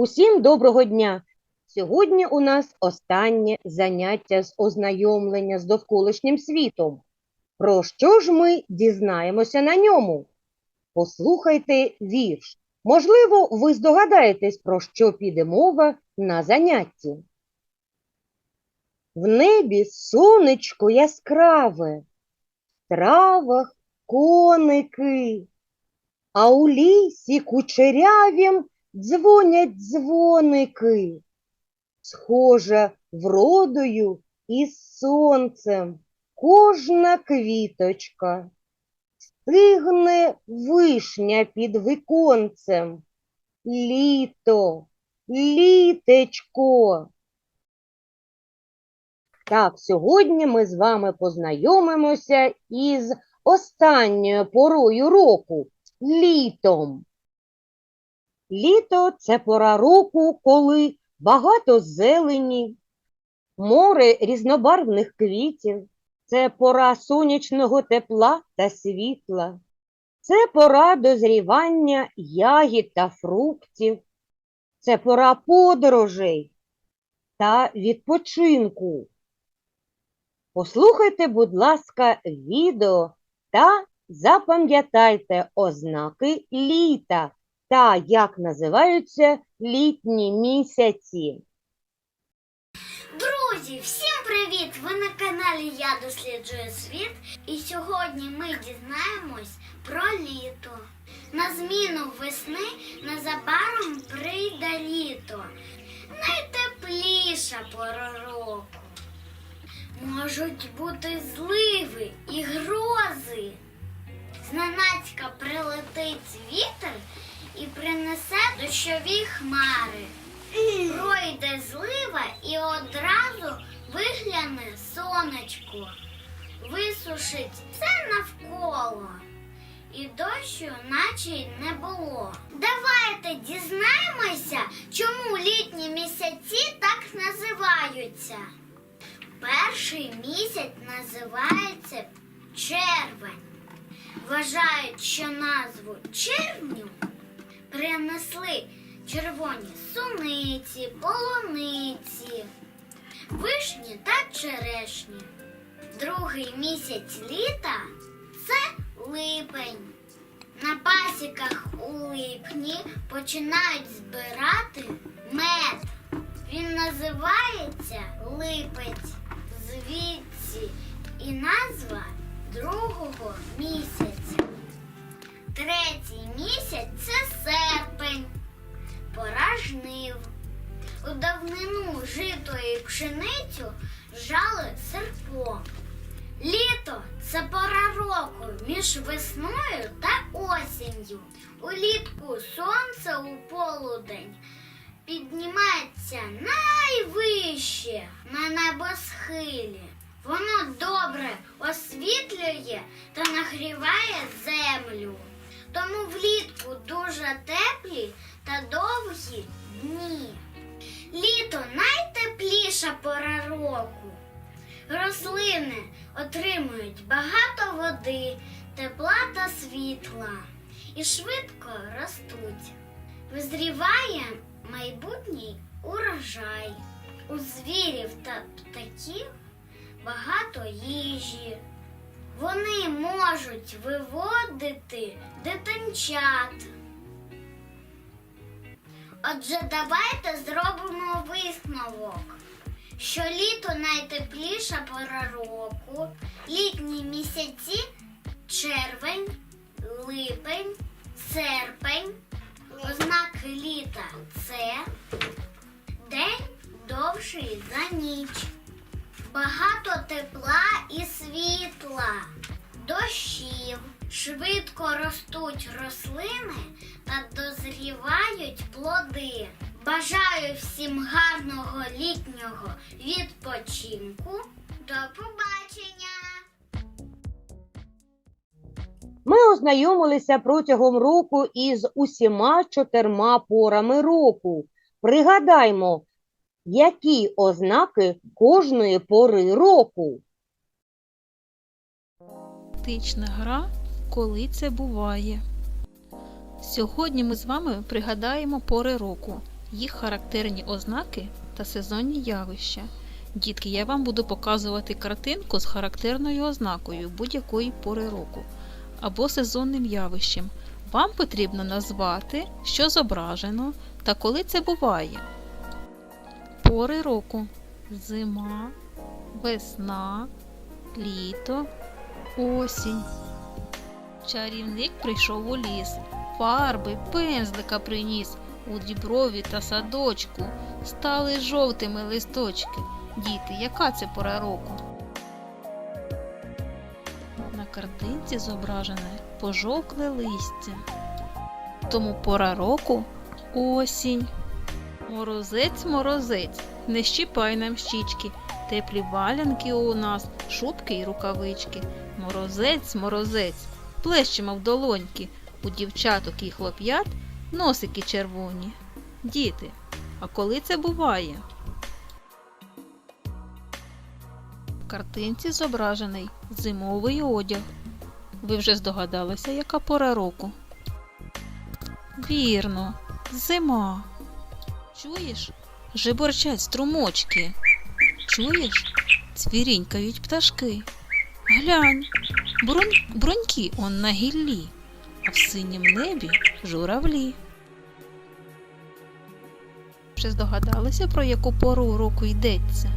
Усім доброго дня! Сьогодні у нас останнє заняття з ознайомлення з довколишнім світом. Про що ж ми дізнаємося на ньому? Послухайте вірш. Можливо, ви здогадаєтесь, про що піде мова на занятті. В небі сонечко яскраве, в травах коники, а у лісі кучерявім дзвонять дзвоники, схожа вродою із сонцем кожна квіточка, стигне вишня під віконцем. Літо, літечко. Так, сьогодні ми з вами познайомимося із останньою порою року літом. Літо це пора року, коли багато зелені, море різнобарвних квітів, це пора сонячного тепла та світла, це пора дозрівання ягід та фруктів, це пора подорожей та відпочинку. Послухайте, будь ласка, відео та запам'ятайте ознаки літа та як називаються літні місяці. Друзі, всім привіт! Ви на каналі Я досліджую світ, і сьогодні ми дізнаємось про літо. На зміну весни незабаром прийде літо. Найтепліша пора року. Можуть бути зливи і грози. Зненацька прилетить вітер і принесе дощові хмари. Пройде злива і одразу вигляне сонечко, висушить все навколо, і дощу наче й не було. Давайте дізнаємося, чому літні місяці так називаються. Перший місяць називається червень. Вважають, що назву червню принесли червоні суниці, полуниці, вишні та черешні. Другий місяць літа це липень. На пасіках у липні починають збирати мед. Він називається липець, звідси і назва другого місяця. Третій місяць це серпень, пора жнив. У давнину жито і пшеницю жали серпом. Літо це пора року між весною та осінню. Улітку сонце у полудень піднімається найвище на небосхилі. Воно добре освітлює та нагріває землю. Тому влітку дуже теплі та довгі дні. Літо найтепліша пора року. Рослини отримують багато води, тепла та світла і швидко ростуть. Визріває майбутній урожай. У звірів та птахів багато їжі. Вони можуть виводити дитинчат. Отже, давайте зробимо висновок, що літо найтепліша пора року, літні місяці червень, липень, серпень, ознаки літа це день довший за ніч. Багато тепла і світла, дощів, швидко ростуть рослини та дозрівають плоди. Бажаю всім гарного літнього відпочинку. До побачення! Ми ознайомилися протягом року із усіма чотирма порами року. Пригадаймо, які ознаки кожної пори року. Тична гра, коли це буває. Сьогодні ми з вами пригадаємо пори року. їх характерні ознаки та сезонні явища. Дітки, я вам буду показувати картинку з характерною ознакою будь-якої пори року або сезонним явищем. Вам потрібно назвати, що зображено та коли це буває. Пори року зима, весна, літо, осінь. Чарівник прийшов у ліс, фарби, пензлика приніс, у діброві та садочку стали жовтими листочки. Діти, яка це пора року? На картинці зображене пожовкле листя. Тому пора року осінь. Морозець, морозець, не щіпай нам щічки, теплі валянки у нас, шубки й рукавички. Морозець, морозець, плещемо в долоньки, у дівчаток і хлоп'ят носики червоні. Діти, а коли це буває? В картинці зображений зимовий одяг. Ви вже здогадалися, яка пора року? Вірно, зима. Чуєш? Жиборчать струмочки. Чуєш? Цвірінькають пташки. Глянь, брунь, бруньки он на гіллі, а в синім небі журавлі. Вже здогадалися, про яку пору року йдеться?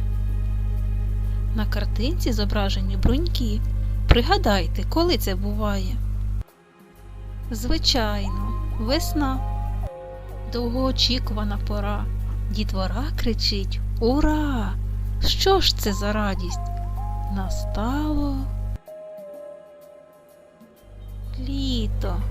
На картинці зображені бруньки. Пригадайте, коли це буває? Звичайно, весна. Довгоочікувана пора. Дітвора кричить Ура! Що ж це за радість? Настало літо.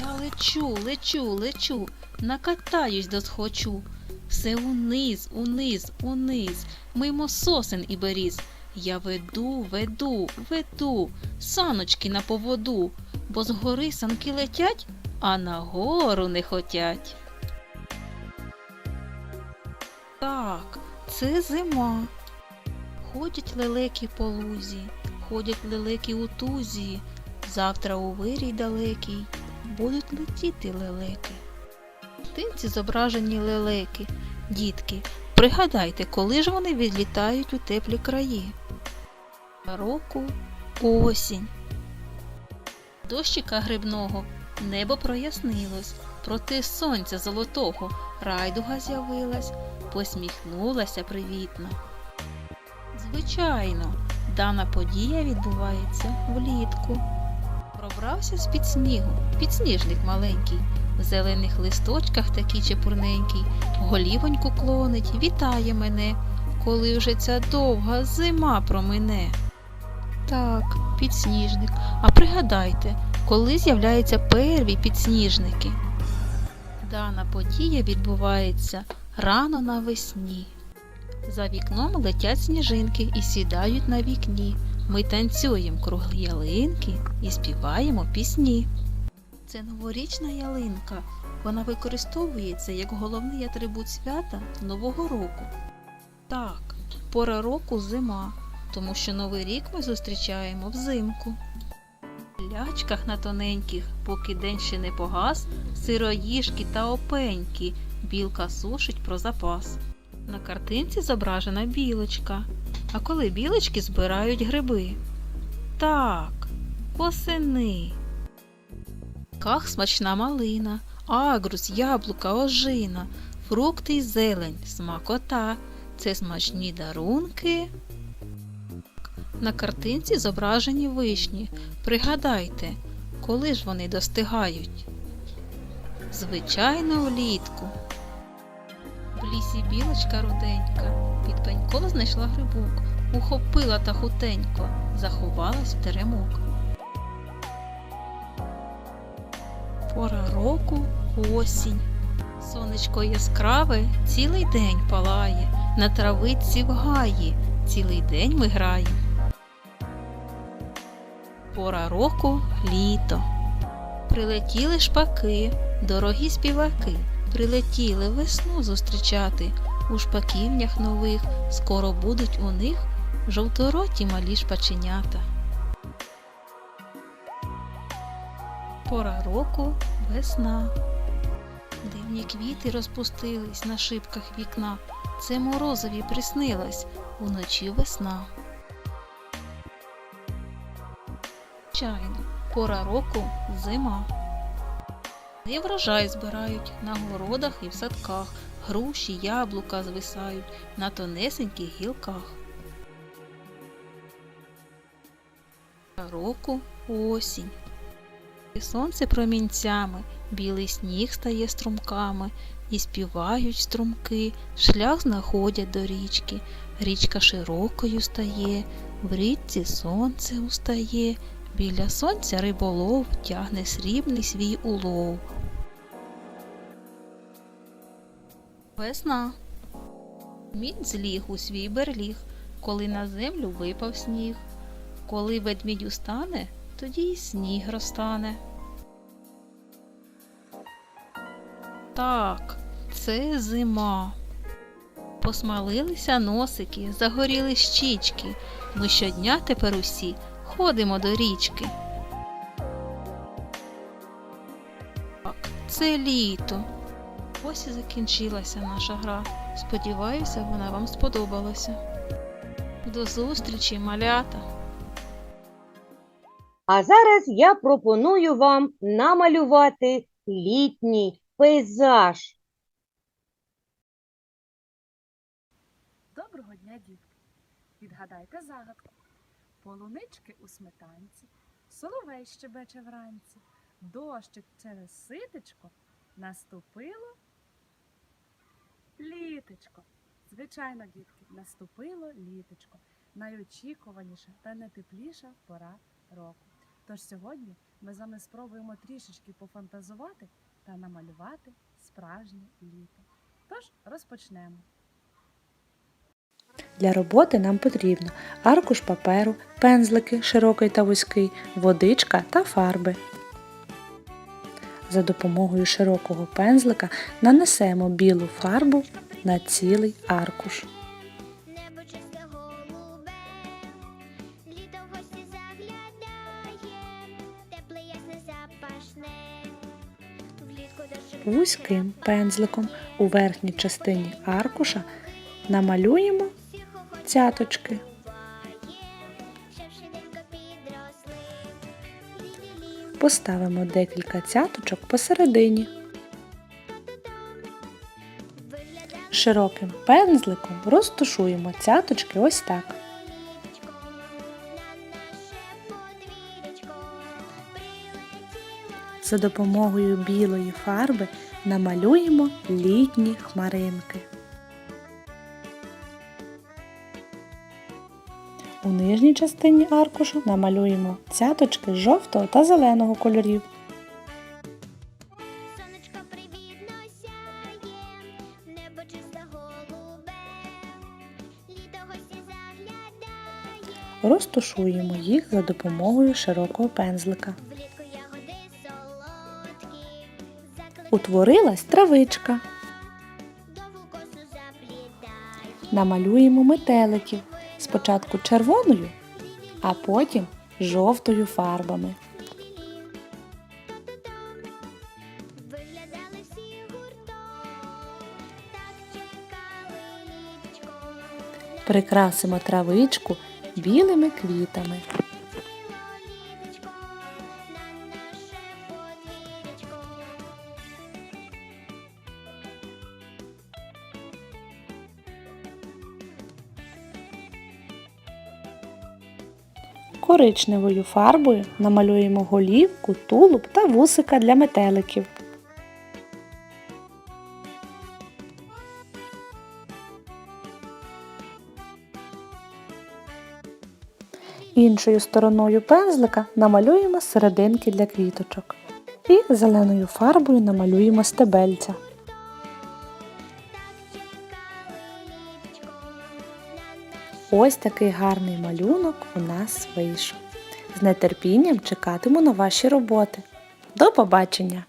Я лечу, лечу, лечу, накатаюсь до схочу. Все униз, униз, униз, мимо сосен і беріз. Я веду, веду, веду, саночки на поводу, бо з гори санки летять, а на гору не хотять. Так, це зима. Ходять лелеки по лузі, ходять лелеки у тузі. Завтра у вирій далекий будуть летіти лелеки. В картинці зображені лелеки. Дітки, пригадайте, коли ж вони відлітають у теплі краї. Року осінь. Дощика грибного небо прояснилось, проти сонця золотого райдуга з'явилась, посміхнулася привітно. Звичайно, дана подія відбувається влітку. Пробрався з-під снігу, підсніжник маленький, в зелених листочках такий чепурненький, голівоньку клонить, вітає мене, коли вже ця довга зима промине. Так, підсніжник. А пригадайте, коли з'являються перві підсніжники? Дана подія відбувається рано навесні. За вікном летять сніжинки і сідають на вікні. Ми танцюємо круг ялинки і співаємо пісні. Це новорічна ялинка. Вона використовується як головний атрибут свята Нового року. Так, пора року зима, тому що Новий рік ми зустрічаємо взимку. Лячках на тоненьких, поки день ще не погас, сироїжки та опеньки, білка сушить про запас. На картинці зображена білочка. А коли білочки збирають гриби? Так, восени. Ках смачна малина, агрус, яблука, ожина, фрукти й зелень, смакота. Це смачні дарунки. На картинці зображені вишні. Пригадайте, коли ж вони достигають? Звичайно, влітку. В лісі білочка руденька, під пеньком знайшла грибок, ухопила та хутенько, заховалась в теремок. Пора року осінь. Сонечко яскраве цілий день палає, на травиці в гаї, цілий день ми граємо. Пора року літо. Прилетіли шпаки, дорогі співаки, прилетіли весну зустрічати. У шпаківнях нових скоро будуть у них жовтороті малі шпаченята. Пора року весна. Дивні квіти розпустились на шибках вікна. Це морозові приснилось уночі весна. Чайно, пора року зима. І врожай збирають на городах і в садках. Груші, яблука звисають на тонесеньких гілках. Року осінь. І сонце промінцями, білий сніг стає струмками, і співають струмки, шлях знаходять до річки. Річка широкою стає, в річці сонце устає, біля сонця риболов тягне срібний свій улов. Весна. Мід зліг у свій берліг, коли на землю випав сніг. Коли ведмідь устане, тоді й сніг розтане. Так, це зима. Посмалилися носики, загоріли щічки. Ми щодня тепер усі ходимо до річки. Так, це літо. Ось і закінчилася наша гра. Сподіваюся, вона вам сподобалася. До зустрічі, малята! А зараз я пропоную вам намалювати літній пейзаж. Доброго дня, дітки! Відгадайте загадку. Полунички у сметанці, соловей щебече вранці, дощик через ситечко наступило літечко. Звичайно, дітки, наступило літечко. Найочікуваніша та найтепліша пора року. Тож сьогодні ми з вами спробуємо трішечки пофантазувати та намалювати справжнє літо. Тож розпочнемо. Для роботи нам потрібно аркуш паперу, пензлики широкий та вузький, водичка та фарби. За допомогою широкого пензлика нанесемо білу фарбу на цілий аркуш. Вузьким пензликом у верхній частині аркуша намалюємо цяточки. Поставимо декілька цяточок посередині. Широким пензликом розташуємо цяточки ось так. За допомогою білої фарби намалюємо літні хмаринки. У нижній частині аркушу намалюємо цяточки жовтого та зеленого кольорів. Розташуємо їх за допомогою широкого пензлика. Утворилась травичка. Намалюємо метеликів. Спочатку червоною, а потім жовтою фарбами. Прикрасимо травичку білими квітами. Коричневою фарбою намалюємо голівку, тулуб та вусика для метеликів. Іншою стороною пензлика намалюємо серединки для квіточок. І зеленою фарбою намалюємо стебельця. Ось такий гарний малюнок у нас вийшов. З нетерпінням чекатиму на ваші роботи. До побачення!